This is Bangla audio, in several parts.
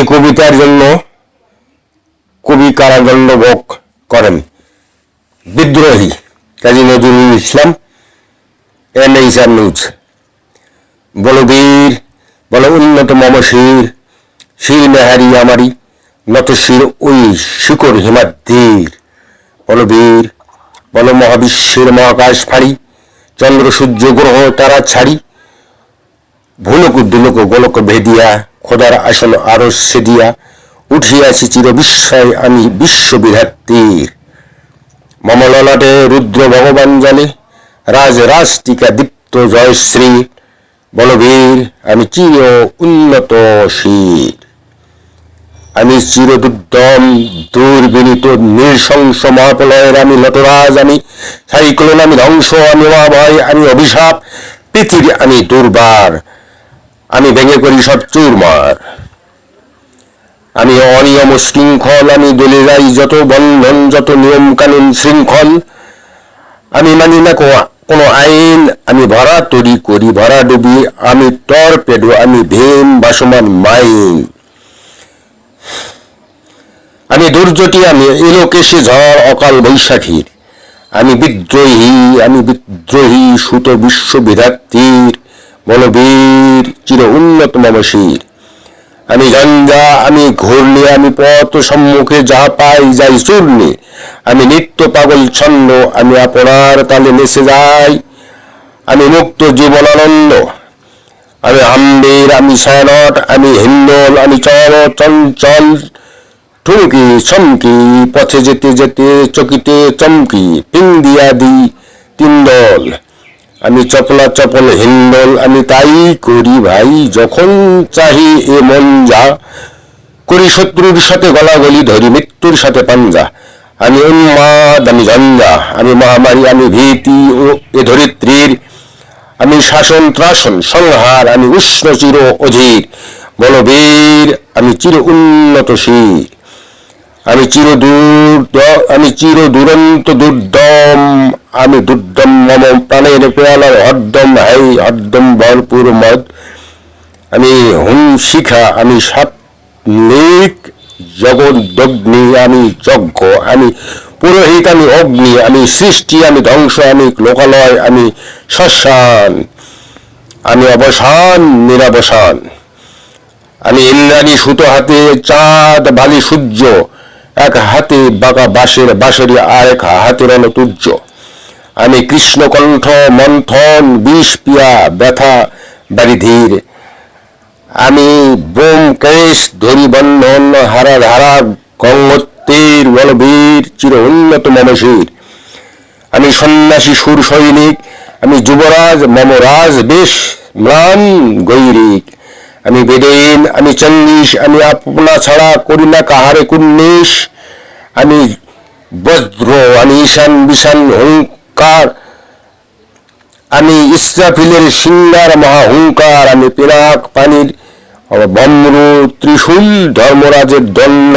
এই কবিতার জন্য কবি কারাদণ্ড ভোগ করেন। বিদ্রোহী কাজী নজরুল ইসলাম এন এইসার নিউজ। বলো বীর বলো উন্নত মম শির শির আমারি, নত শির ওই শিকড় হিমাদ্রির বলো বীর বলো মহাবিশ্বের মহাকাশ ফাড়ি, চন্দ্র সূর্য গ্রহ তারা ছাড়ি, ভুলক দুলক গোলক ভেদিয়া খোদার আসন আরও সেদিয়া উঠিয়াছি চির বিস্ময় আমি বিশ্ববিধাত্রীর। মম ললাটে রুদ্র ভগবান জানে, রাজ রাজ টিকা দীপ্ত জয়শ্রী, বলবীর, আমি চির উন্নত শির। আমি চিরদুদ্দম দুর্বিনীত, নৃশংস মহাপলয়ের আমি লতরাজ আমি সাইক্লোন, আমি ধ্বংস আমি মহাভয়, আমি অভিশাপ, পৃথিবী আমি দুর্বার। আমি ভেঙে করি সব চুরমার। আমি অনিয়ম শৃঙ্খল, আমি দলে যাই যত বন্ধন, যত নিয়ম কানুন শৃঙ্খল, আমি মানি না কোনো আইন, আমি ভরা তৈরি করি, ভরা ডুবি, আমি টর্পেডো আমি ভীম বাসমান মাইন আমি দুর্যটি আমি এলোকেশে ঝড়, অকাল বৈশাখীর। আমি বিদ্রোহী আমি বিদ্রোহী সুত বিশ্ব বিশ্ববিধাত্রীর বলবীর। চির উন্নত মমশির। আমি গঞ্জা আমি ঘুরলে আমি পথ সম্মুখে যা পাই, যাই চূর্ণি। আমি নিত্য পাগল ছন্ন, আমি আপনার তালে নেচে যাই। আমি মুক্ত জীবনানন্দ। আমি আম্বের আমি সায়নট আমি হিন্দল, আমি চল চঞ্চল। ঠুমকি, চমকি, পথে যেতে যেতে চকিতে চমকি পিং দিয়া দি তিন দল। আমি চপলা চপল হিন্দল, আমি তাই করি ভাই, যখন চাহি এ মন যা। করি শত্রুর সাথে গলাগলি ধরি, মৃত্যুর সাথে পাঞ্জা। আমি উন্মাদ, আমি ঝঞ্ঝা আমি মহামারী, আমি ভীতি ও এ ধরিত্রীর। আমি শাসন, ত্রাসন, সংহার, আমি উষ্ণ, চির অধীর। বলবীর আমি চির উন্নত শির। আমি চির দূর আমি চির দুরন্ত দুর্দম, আমি দুর্দম মম প্রাণের পেয়ালার হরদম হাই হরদম ভরপুর মদ। আমি হুম শিখা আমি সাত্বিক জগদ্দগ্নি, আমি যজ্ঞ, আমি পুরোহিত, আমি অগ্নি, আমি সৃষ্টি, আমি ধ্বংস, আমি লোকালয়, আমি শ্মশান, আমি অবসান, নিরাবসান। আমি ইন্দ্রাণী সুতো হাতে, চাঁদ, বালি সূর্য, এক হাতে বাঁকা বাঁশের বাঁশরি, আর এক হাতে রণতুর্য আমি কৃষ্ণকণ্ঠ, মন্থন, বিষ পিয়া, ব্যথা, বারিধীর। আমি বোম কেশ ধরি বন্ধন, হারা, ধারা গঙ্গোত্তীর বলবীর, চির উন্নত মমশীর। আমি সন্ন্যাসী, সুর সৈনিক। আমি যুবরাজ, মমরাজ, বেশ, ম্লান, গৈরিক। আমি বেদেন, আমি চঙ্গিস আমি আপনা ছাড়া করি না কাহারে কুন্নিস আমি বজ্র, আমি ঈশান বিশান হুঙ্কার আমি ইসরাফিলের সিঙ্গার মহাহুঙ্কার আমি পিনাক পানির বম্রু ত্রিশূল ধর্মরাজের দণ্ড,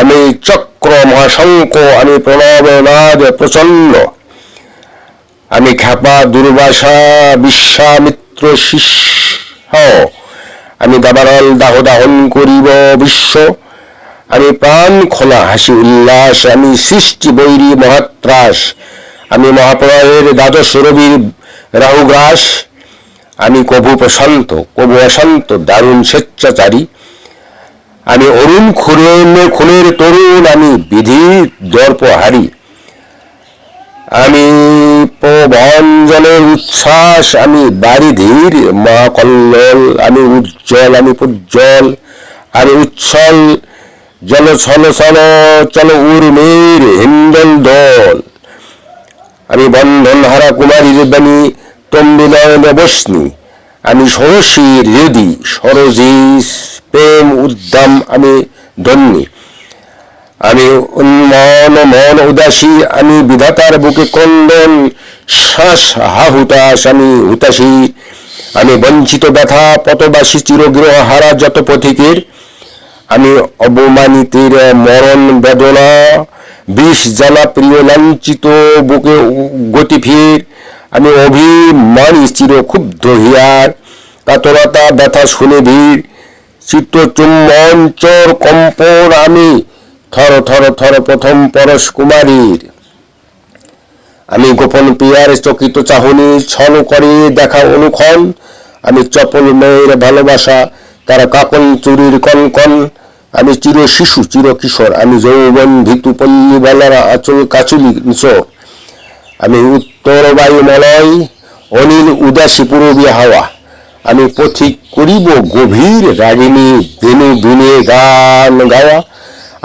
আমি চক্র মহাশঙ্ক আমি প্রণবনাদ প্রচণ্ড। আমি খ্যাপা দুর্বাসা বিশ্বামিত্র শিষ্য, আমি দাবানল দাহ দাহন করিব বিশ্ব। আমি প্রাণ খোলা হাসি উল্লাস, আমি সৃষ্টি বৈরী মহাত্রাস। আমি মহাপ্রলয়ের দ্বাদশ রবির রাহুগ্রাস আমি কভু প্রশান্ত, কভু অশান্ত, দারুণ স্বেচ্ছাচারী। আমি অরুণ খুরেন খুনের তরুণ, আমি বিধি দর্পহারী। আমি প্রভঞ্জনের উচ্ছ্বাস, আমি বারিধীর মা কল্লোল আমি উজ্জ্বল, আমি পুজ্জ্বল আমি উচ্ছল জল ছল ছল, চল উর্মির হিন্দল দল। আমি বন্ধন হারা কুমারীর বাণী, তম্বিলয়ন বসনি। আমি ষোড়শীর হৃদি সরজি প্রেম উদ্দাম আমি ধন্যী। আমি উন্মন, মন উদাসী, আমি বিধাতার বুকে কন্দন, শ্বাস হা হুতাশ আমি হুতাশী। আমি বঞ্চিত ব্যথা পতবাসী চিরগ্রহ হারা যত পথিকের আমি অবমানিতের মরণ বেদনা, বিষ জ্বালা প্রিয় লাঞ্ছিত বুকে গতি ফির। আমি অভিমানী, চির ক্ষুব্ধ হিয়ার কাতরতা ব্যথা শুনে ভিড়। চিত্তচুম্বঞ্চর কম্পন, আমি থর থর থর প্রথম পরশ কুমারীর। আমি গোপন পিয়ার চকিত চাহনি, ছল করে দেখা অনুক্ষণ। আমি চপল মেয়ের ভালোবাসা তার কাকন চুরির কনকন আমি চির শিশু, চির কিশোর, আমি যৌবন ভিতু পল্লী বেলারা আচল কাচুলি নিচর। আমি উত্তর বায়ুমলয় অনিল উদাসী পূরবী হাওয়া। আমি পথিক করিব গভীর রাগিনী বেনু বিনে গান গাওয়া।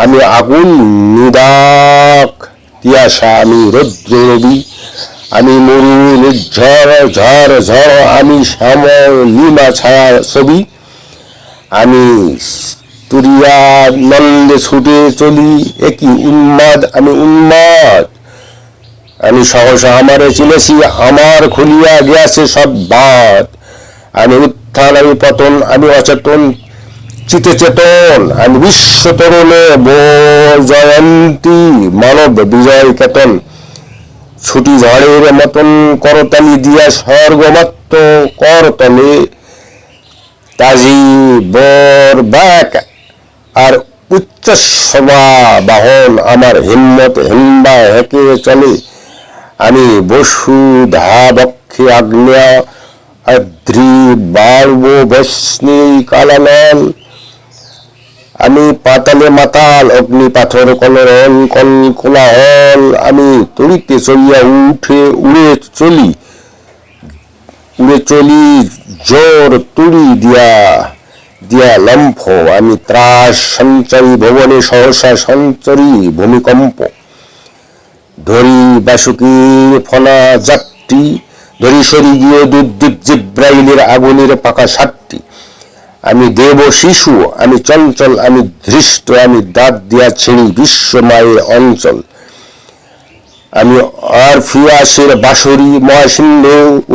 আমি আগুন নিদাক, তিয়াসা আমি রৌদ্র রবি। আমি মরু নির্ঝর ঝড় ঝড় আমি শ্যাম লিমা ছায়া ছবি। আমি তুরিয়া নন্দে ছুটে চলি, একই উন্মাদ, আমি উন্মাদ। আমি সহসা আমারে চিনেছি, আমার খুলিয়া গিয়াছে সব বাদ। আমি উত্থান, আমি পতন, আমি অচেতন চিতে চেতন আমি বিশ্ব তরুণে জয়ন্তী, মানব বিজয় কেতন। ছুটি ঝড়ের মতন করতালি দিয়া স্বর্গমাত্র করতলে তাজি, বর, ব্যাক আর উচ্চ সভা বাহন আমার হিম্মত হিম্বা হেঁকে চলে। আমি বসু ধাবক্ষে আগ্নেয়, আদ্রি বাড়ব বস্নি কালানল আমি পাতালে মাতাল, অগ্নি পাথর কলরল, কল কোলাহল। আমি তড়িতে চলিয়া উঠে, উড়ে চলি উড়ে চলি জোর তুড়ি দিয়া দিয়া লম্ফ, আমি ত্রাস সঞ্চয়ী ভবনে সহসা সঞ্চরী ভূমিকম্প। ধরি বাসুকির ফলা জাপটি ধরি সরি গিয়ে দুর্দীপ জিব্রাইলের আগুনের পাকা সাতটি। আমি দেব শিশু, আমি চঞ্চল, আমি ধৃষ্ট, আমি দাঁত দিয়া ছিঁড়ি বিশ্বমায়ের অঞ্চল। আমি আর ফিয়াসের বাসরি মহাসিন্ধ,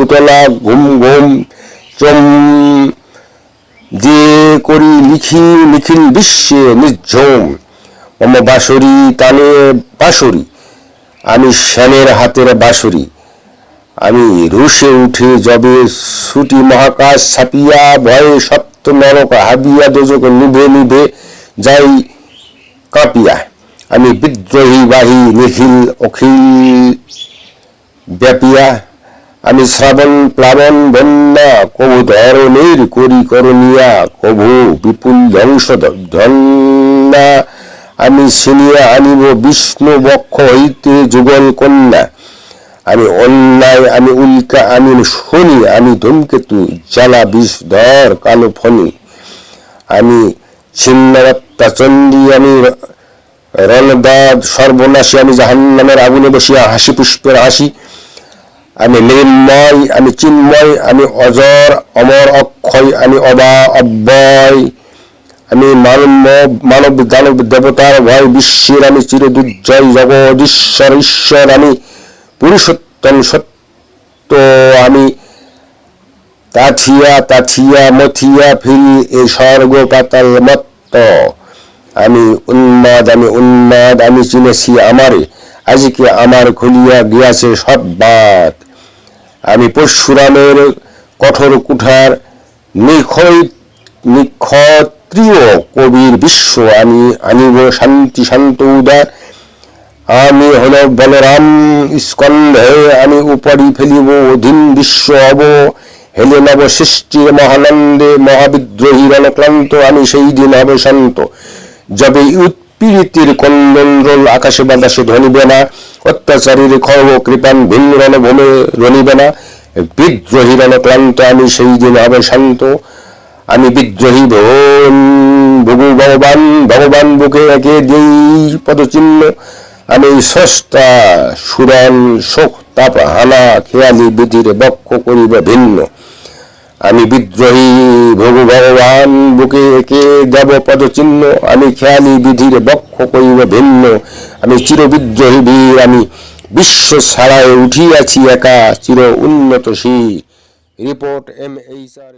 উতলা ঘুম ঘুম দিয়ে করি লিখি নিখিল বিশ্বে নির্ঝুম। মম বাসরি তালে বাসরি আমি শ্যামের হাতের বাসরি আমি রুশে উঠে যবে ছুটি মহাকাশ ছাপিয়া ভয়ে সপ্ত নরক হাবিয়া দোজক নিভে নিভে যাই কাঁপিয়া। আমি বিদ্রোহী বাহী নিখিল অখিল ব্যাপিয়া আমি শ্রাবণ, প্লাবন, বন্যা, কবু ধরনের করি করণিয়া কভু বিপুল ধ্বংস ধন্যা। আমি ছিনিয়া আনিব বিষ্ণু বক্ষ হইতে যুগল কন্যা। আমি অন্যায়, আমি উল্কা, আমি শনি, আমি ধূমকেতু, জ্বালা, বিষ, ধর, কালো ফনি আমি ছিন্নরত্তা চণ্ডী, আমি রণদাদ, সর্বনাশী, আমি জাহান্নামের আগুনে বসিয়া হাসি পুষ্পের হাসি আমি নির্ময় আমি চিন্ময়, আমি অজর, অমর অক্ষয়, আমি অবা অব্যয়। আমি মানব মানব দানব দেবতার ভয় বিশ্বের, আমি চিরদুর্জয় জগদীশ্বর, ঈশ্বর, আমি পুরুষোত্তম সত্য, আমি তাথিয়া তাথিয়া, মথিয়া ফিরি এ স্বর্গ পাতাল মত্ত। আমি উন্মাদ আমি উন্মাদ, আমি চিনেছি আমারে। আজকে আমার খুলিয়া গিয়াছে সব বাদ আমি পরশুরামের কঠোর কুঠার নিক্ষয় নিক্ষত্রিয় কবির বিশ্ব আমি আনিব শান্তি শান্ত উদার। আমি হল বলরাম স্কন্ধে আমি উপরি ফেলিব অধীন বিশ্ব অব। হেলে নব সৃষ্টির মহানন্দে মহাবিদ্রোহী রণক্লান্ত, আমি সেই দিন হবে শান্ত। যবে উৎপীড়িতির কন্দন আকাশে বাতাসে ধনিবে না। অত্যাচারীর খর্ব কৃপান ভিন্ন রণভূমে রণিবে না। বিদ্রোহী রণক্লান্ত আমি সেই দিন হবে শান্ত। আমি বিদ্রোহী ভোন ভগু ভগবান ভগবান বুকে একে দিই পদচিহ্ন। আমি স্রষ্টা সুরন শোক, তাপ, হানা, খেয়ালি, বিধির বক্ষ করিব ভিন্ন। আমি বিদ্রোহী ভগু ভগবান, বুকে একে দেব পদচিহ্ন, আমি খেয়ালি বিধির বক্ষ করিব ভিন্ন, আমি চির বিদ্রোহী বীর, আমি বিশ্ব ছাড়ায় উঠিয়াছি একা, চির উন্নত শির রিপোর্ট এম এইচ আর